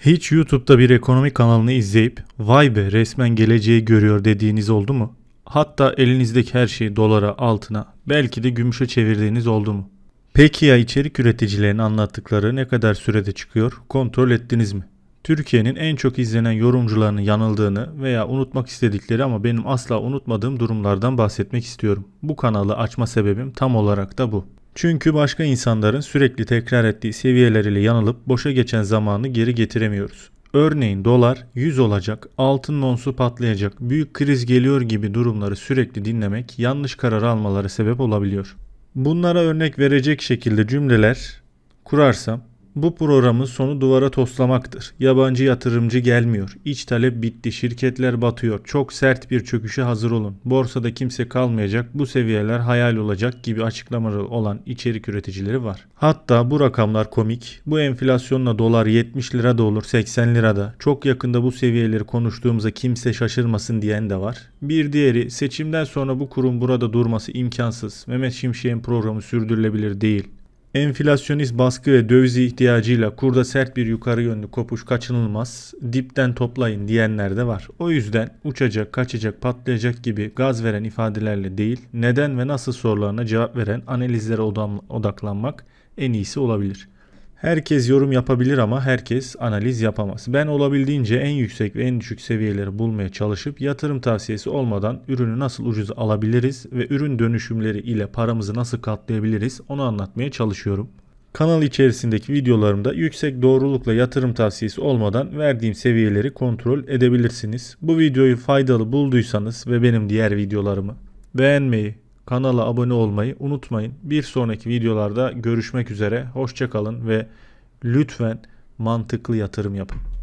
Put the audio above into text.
Hiç YouTube'da bir ekonomi kanalını izleyip vay be resmen geleceği görüyor dediğiniz oldu mu? Hatta elinizdeki her şeyi dolara, altına, belki de gümüşe çevirdiğiniz oldu mu? Peki ya içerik üreticilerin anlattıkları ne kadar sürede çıkıyor? Kontrol ettiniz mi? Türkiye'nin en çok izlenen yorumcularının yanıldığını veya unutmak istedikleri ama benim asla unutmadığım durumlardan bahsetmek istiyorum. Bu kanalı açma sebebim tam olarak da bu. Çünkü başka insanların sürekli tekrar ettiği seviyeleriyle yanılıp boşa geçen zamanı geri getiremiyoruz. Örneğin dolar 100 olacak, altın onsu patlayacak, büyük kriz geliyor gibi durumları sürekli dinlemek yanlış karar almaları sebep olabiliyor. Bunlara örnek verecek şekilde cümleler kurarsam bu programın sonu duvara toslamaktır. Yabancı yatırımcı gelmiyor. İç talep bitti. Şirketler batıyor. Çok sert bir çöküşe hazır olun. Borsada kimse kalmayacak. Bu seviyeler hayal olacak gibi açıklamaları olan içerik üreticileri var. Hatta bu rakamlar komik. Bu enflasyonla dolar 70 lira da olur 80 lira da. Çok yakında bu seviyeleri konuştuğumuzda kimse şaşırmasın diyen de var. Bir diğeri seçimden sonra bu kurum burada durması imkansız. Mehmet Şimşek'in programı sürdürülebilir değil. Enflasyonist baskı ve döviz ihtiyacıyla kurda sert bir yukarı yönlü kopuş kaçınılmaz, dipten toplayın diyenler de var. O yüzden uçacak, kaçacak, patlayacak gibi gaz veren ifadelerle değil, neden ve nasıl sorularına cevap veren analizlere odaklanmak en iyisi olabilir. Herkes yorum yapabilir ama herkes analiz yapamaz. Ben olabildiğince en yüksek ve en düşük seviyeleri bulmaya çalışıp yatırım tavsiyesi olmadan ürünü nasıl ucuz alabiliriz ve ürün dönüşümleri ile paramızı nasıl katlayabiliriz onu anlatmaya çalışıyorum. Kanal içerisindeki videolarımda yüksek doğrulukla yatırım tavsiyesi olmadan verdiğim seviyeleri kontrol edebilirsiniz. Bu videoyu faydalı bulduysanız ve benim diğer videolarımı beğenmeyi, kanala abone olmayı unutmayın. Bir sonraki videolarda görüşmek üzere. Hoşçakalın ve lütfen mantıklı yatırım yapın.